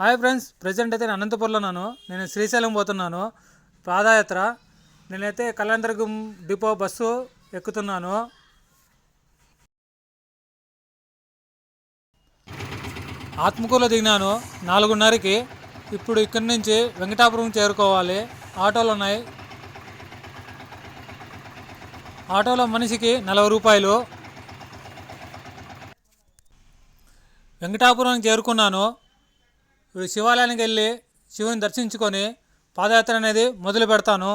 Hi friends present అయితే నేను అనంతపురంలో ఉన్నాను. నేను శ్రీశైలం పోతున్నాను. పాదయాత్ర. నేనైతే కళ్యాణదుర్గం డిపో బస్సు ఎక్కుతున్నాను. ఆత్మకూరులో దిగినాను నాలుగున్నరకి. ఇప్పుడు ఇక్కడి నుంచి వెంకటాపురం చేరుకోవాలి. ఆటోలు ఉన్నాయి. ఆటోలో మనిషికి నలభై రూపాయలు. వెంకటాపురం చేరుకున్నాను. ఇప్పుడు శివాలయానికి వెళ్ళి శివుని దర్శించుకొని పాదయాత్ర అనేది మొదలు పెడతాను.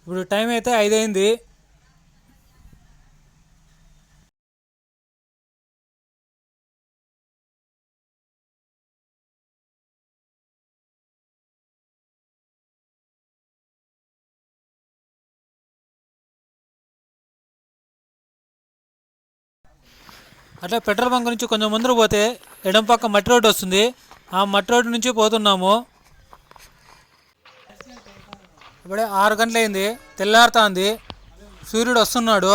ఇప్పుడు టైం అయితే ఐదైంది అట్లా పెట్రోల్ బంక్ నుంచి కొంచెం ముందర పోతే ఎడం పక్క మట్టి రోడ్డు వస్తుంది. ఆ మట్టి రోడ్డు నుంచి పోతున్నాము. ఇప్పుడే ఆరు గంటలైంది. తెల్లారుతుంది. సూర్యుడు వస్తున్నాడు.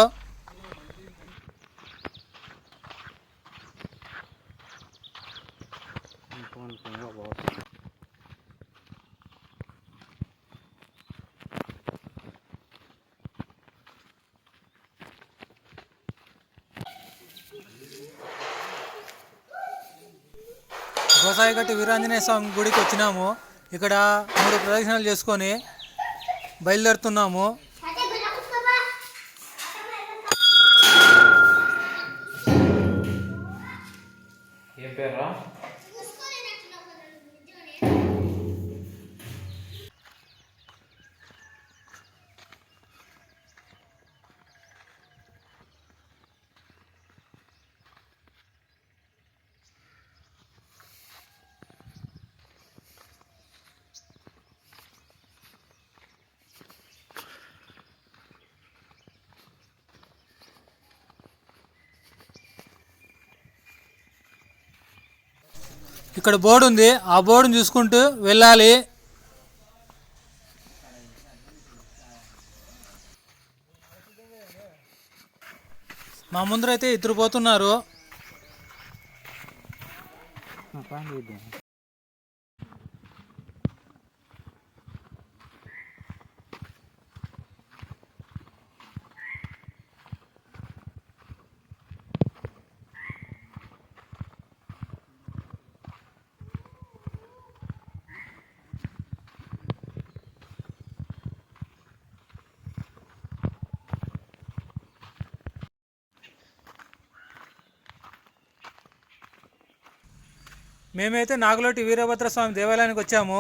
రాయగట్టు వీరాంజనేయ స్వామి గుడికి వచ్చినాము. ఇక్కడ మూడు ప్రదక్షిణలు చేసుకొని బయలుదేరుతున్నాము. ఏ పేరా ఇక్కడ బోర్డు ఉంది. ఆ బోర్డుని చూసుకుంటూ వెళ్ళాలి. మా ముందరైతే ఇద్దరు పోతున్నారు. మేమైతే నాగులోటి వీరభద్ర స్వామి దేవాలయానికి వచ్చాము.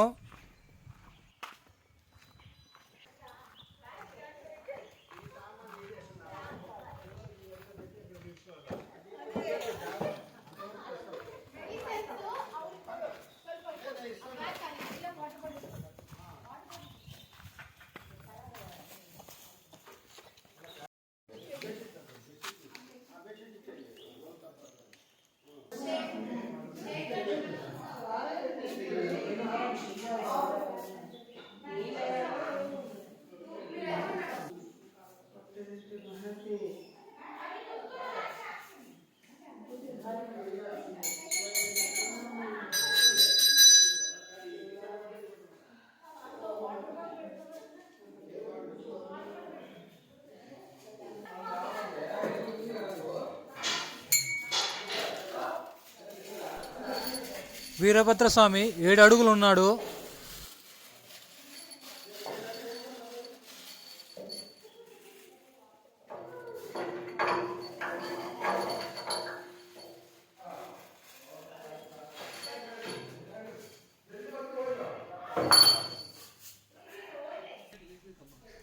వీరభద్ర స్వామి ఏడు అడుగులు ఉన్నాడు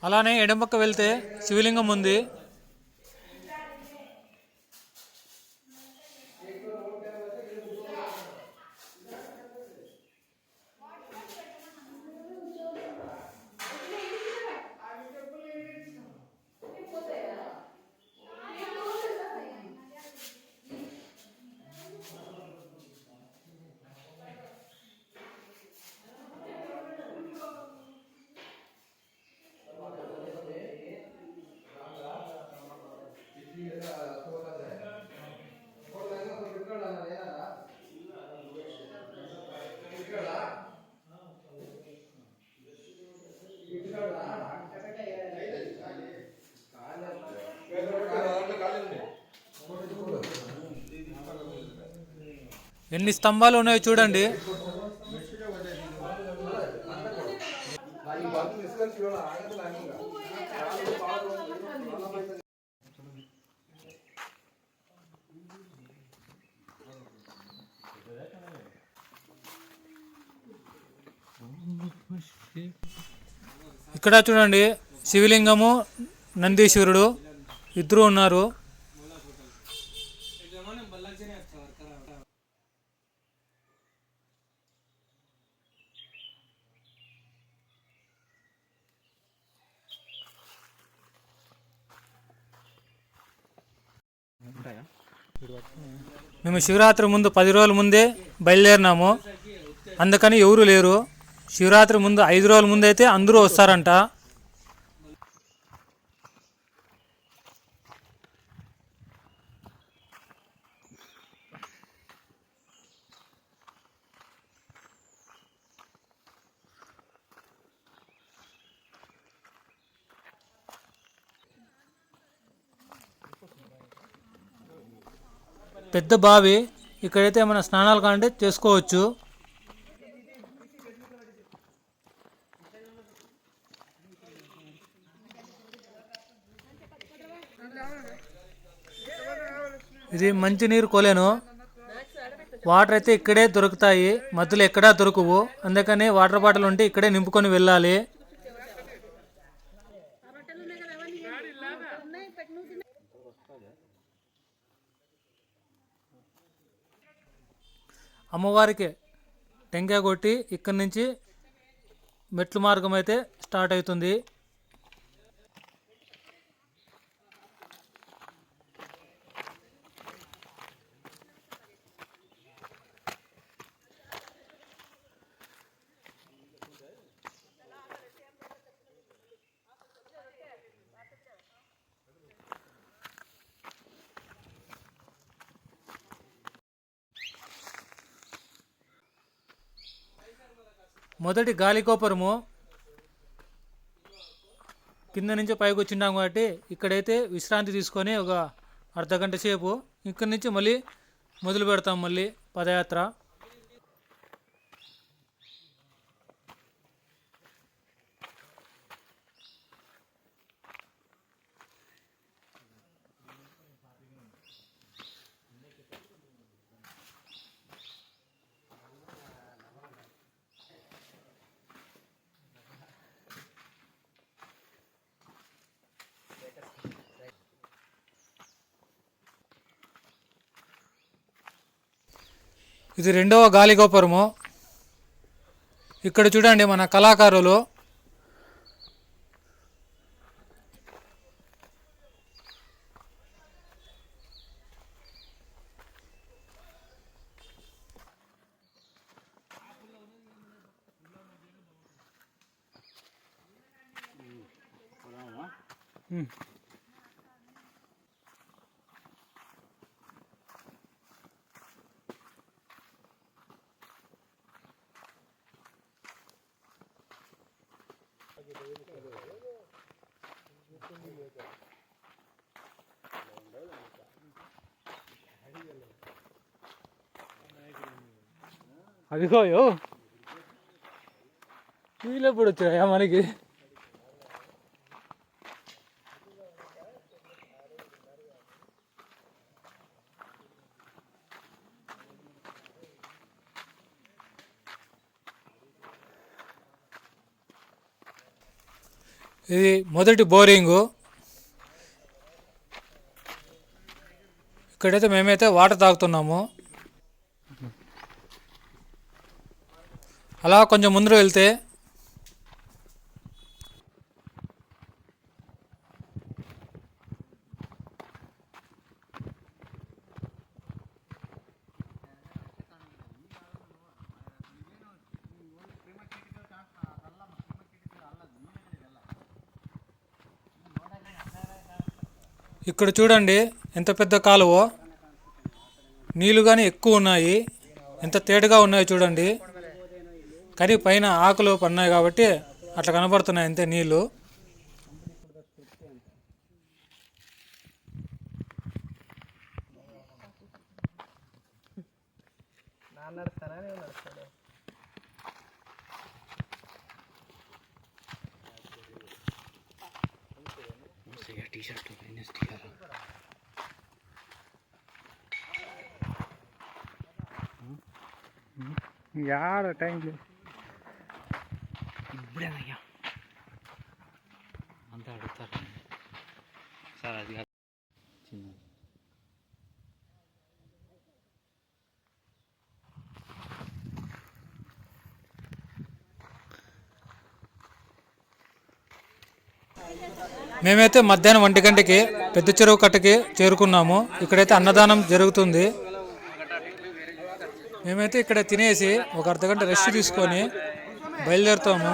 అలానే ఎడమపక్క వెళ్తే శివలింగం ఉంది. ఎన్ని స్తంభాలు ఉన్నాయో చూడండి. ఇక్కడ చూడండి శివలింగము నందీశ్వరుడు ఇద్దరు ఉన్నారు. మేము శివరాత్రి ముందు పది రోజుల ముందే బయలుదేరినాము. అందుకని ఎవరు లేరు. శివరాత్రి ముందు ఐదు రోజుల ముందు అయితే అందరూ వస్తారంట. పెద్ద బావి. ఇక్కడైతే మన స్నానాలు కాంటే చేసుకోవచ్చు. ఇది మంచినీరు కొలేను. వాటర్ అయితే ఇక్కడే దొరుకుతాయి. మధ్యలో ఎక్కడా దొరకవు. అందుకని వాటర్ బాటిల్ ఉంటే ఇక్కడే నింపుకొని వెళ్ళాలి. అమ్మవారికి టెంకాయ కొట్టి ఇక్కడి నుంచి మెట్లు మార్గం అయితే స్టార్ట్ అవుతుంది. మొదటి గాలిగోపురము కింద నుంచి పైకి వచ్చిండాం కాబట్టి ఇక్కడైతే విశ్రాంతి తీసుకొని ఒక అర్ధ గంట సేపు ఇక్కడి నుంచి మళ్ళీ మొదలు పెడతాం మళ్ళీ పదయాత్ర. ఇది రెండవ గాలిగోపురము. ఇక్కడ చూడండి మన కళాకారులు. అదిగోయో. వీళ్ళు ఎప్పుడు వచ్చాయా మనకి? ఇది మొదటి బోరింగు. ఇక్కడైతే మేమైతే వాటర్ తాగుతున్నాము. అలా కొంచెం ముందర వెళ్తే ఇక్కడ చూడండి ఎంత పెద్ద కాలువ. నీళ్ళు కానీ ఎక్కువ ఉన్నాయి. ఎంత తేటగా ఉన్నాయో చూడండి. కానీ పైన ఆకులు పన్నాయి కాబట్టి అట్లా కనబడుతున్నాయి అంతే నీళ్ళు నడుస్తానా నేను నడుస్తాను అంతా అడుగుతారు? సార్ అది కాదు. చిన్నది. మేమైతే మధ్యాహ్నం ఒంటి గంటకి పెద్ద చెరువు కట్టకి చేరుకున్నాము. ఇక్కడైతే అన్నదానం జరుగుతుంది. మేమైతే ఇక్కడ తినేసి ఒక అర్ధగంట రెస్ట్ తీసుకొని బయలుదేరుతాము.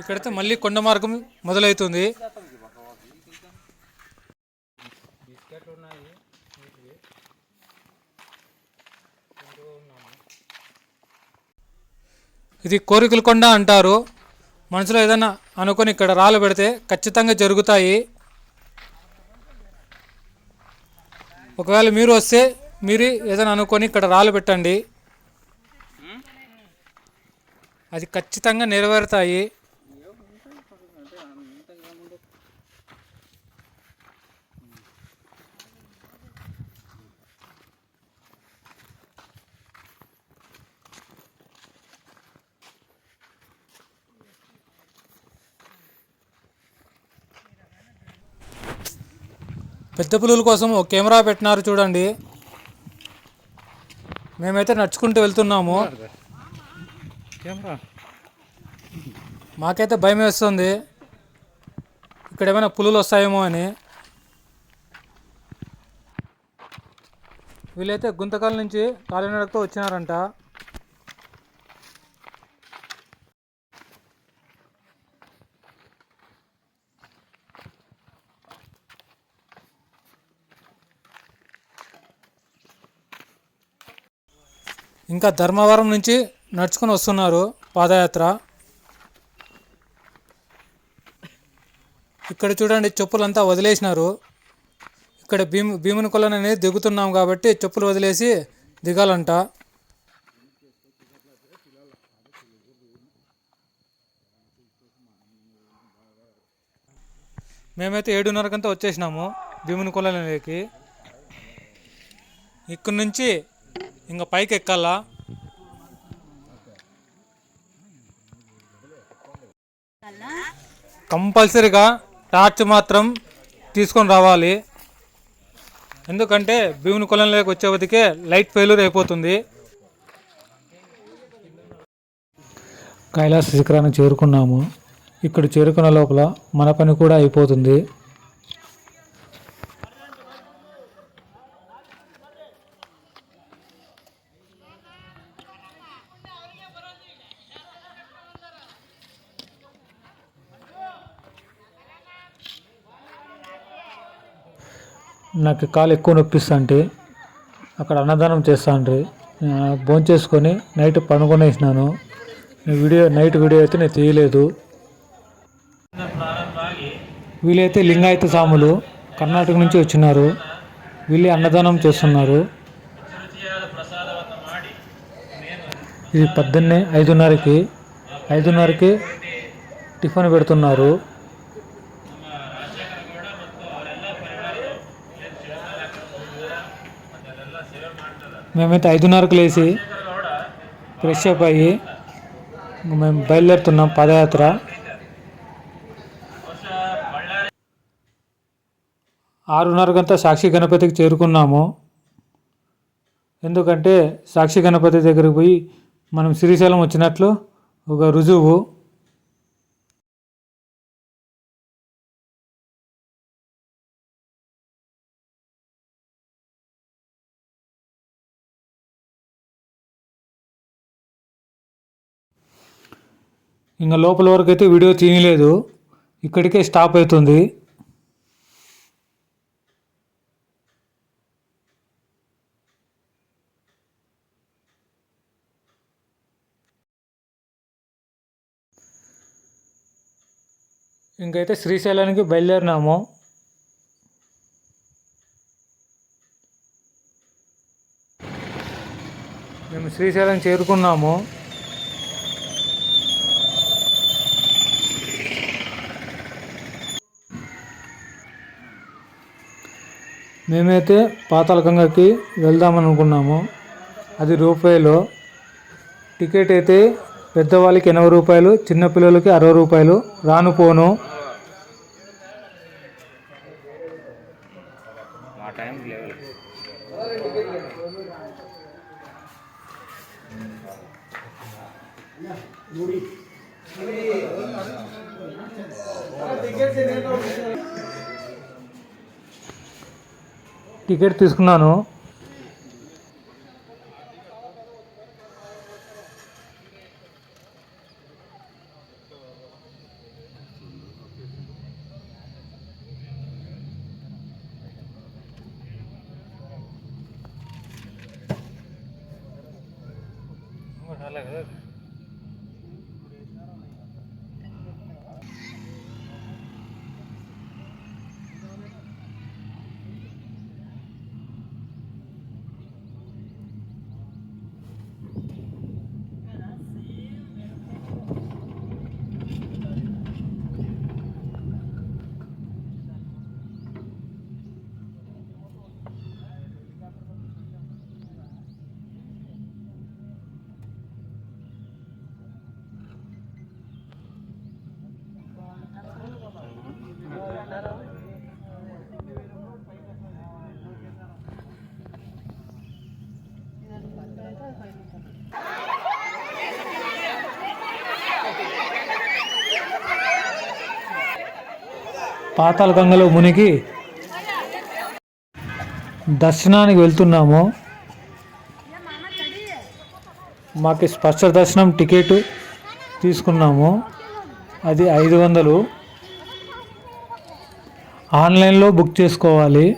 ఇక్కడైతే మళ్ళీ కొండ మార్గం మొదలవుతుంది. ఇది కోరికల కొండ అంటారు. మనసులో ఏదైనా అనుకొని ఇక్కడ రాళ్ళు పెడితే ఖచ్చితంగా జరుగుతాయి. ఒకవేళ మీరు వస్తే మీరు ఏదైనా అనుకొని ఇక్కడ రాళ్ళు పెట్టండి. అది ఖచ్చితంగా నెరవేరుతాయి. పెద్ద పులుల కోసం ఒక కెమెరా పెట్టినారు చూడండి. మేమైతే నడుచుకుంటూ వెళ్తున్నాము. మాకైతే భయం వేస్తుంది. ఇక్కడ ఏమైనా పులులు వస్తాయేమో అని. వీళ్ళైతే గుంతకాల నుంచి కాలినడకతో వచ్చినారంట. ఇంకా ధర్మవరం నుంచి నడుచుకొని వస్తున్నారు పాదయాత్ర. ఇక్కడ చూడండి చెప్పులంతా వదిలేసినారు. ఇక్కడ భీము భీముని కొలను అనేది దిగుతున్నాం కాబట్టి చెప్పులు వదిలేసి దిగాలంట. మేమైతే ఏడున్నరకంతా వచ్చేసినాము భీముని కొలనులోకి ఇక్కడ నుంచి ఇంకా పైకి ఎక్కాలా కంపల్సరీగా టార్చ్ మాత్రం తీసుకొని రావాలి. ఎందుకంటే భీముని కొలంలోకి వచ్చేవదికే లైట్ ఫెయిల్యూర్ అయిపోతుంది. కైలాస శిఖరానికి చేరుకున్నాము. ఇక్కడ చేరుకున్న లోపల మన పని కూడా అయిపోతుంది. నాకు కాలు ఎక్కువ నొప్పిస్తుంటే అక్కడ అన్నదానం చేస్తాండ్రి. అంటే భోంచేసుకొని నైట్ పనుకొనేసినాను వీడియో నైట్ వీడియో అయితే నేను తీయలేదు. వీళ్ళైతే లింగాయత సాములు కర్ణాటక నుంచి వచ్చినారు. వీళ్ళే అన్నదానం చేస్తున్నారు. ఇది పొద్దున్నే ఐదున్నరకి ఐదున్నరకి టిఫిన్ పెడుతున్నారు. మేమైతే ఐదున్నరకు లేచి ఫ్రెష్ అప్ అయ్యి మేము బయలుదేరుతున్నాం పాదయాత్ర. ఆరున్నరకంతా సాక్షి గణపతికి చేరుకున్నాము. ఎందుకంటే సాక్షి గణపతి దగ్గరికి పోయి మనం శ్రీశైలం వచ్చినట్లు ఒక రుజువు ఇంకా లోపల వరకు అయితే వీడియో తీయలేదు. ఇక్కడికే స్టాప్ అవుతుంది ఇంకైతే శ్రీశైలానికి బయలుదేరినాము. మేము శ్రీశైలం చేరుకున్నాము. మేమైతే పాతాళగంగకి వెళ్దామని అనుకున్నాము అది రూపాయలు. టికెట్ అయితే పెద్దవాళ్ళకి ఎనభై రూపాయలు చిన్నపిల్లలకి అరవై రూపాయలు. రాను పోను మా టైం లేవు టికెట్ తీసుకున్నాను. పాతాళగంగలో మునిగి దర్శనానికి వెళ్తున్నాము. మాకు స్పర్శ దర్శనం టికెట్ తీసుకున్నాము. అది ఐదు వందలు. ఆన్లైన్లో బుక్ చేసుకోవాలి.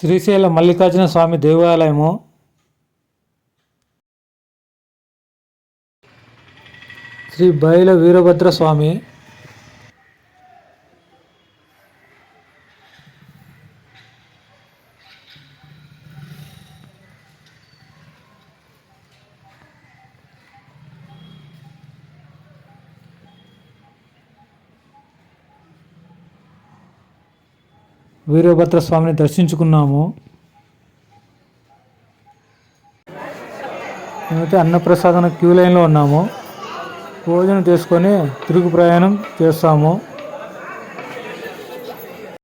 శ్రీశైల మల్లికార్జున స్వామి దేవాలయము శ్రీ బయల వీరభద్ర స్వామి. వీరభద్ర స్వామిని దర్శించుకున్నాము. మేమైతే అన్నప్రసాదన క్యూ లైన్లో ఉన్నాము. భోజనం చేసుకొని తిరుగు ప్రయాణం చేస్తాము.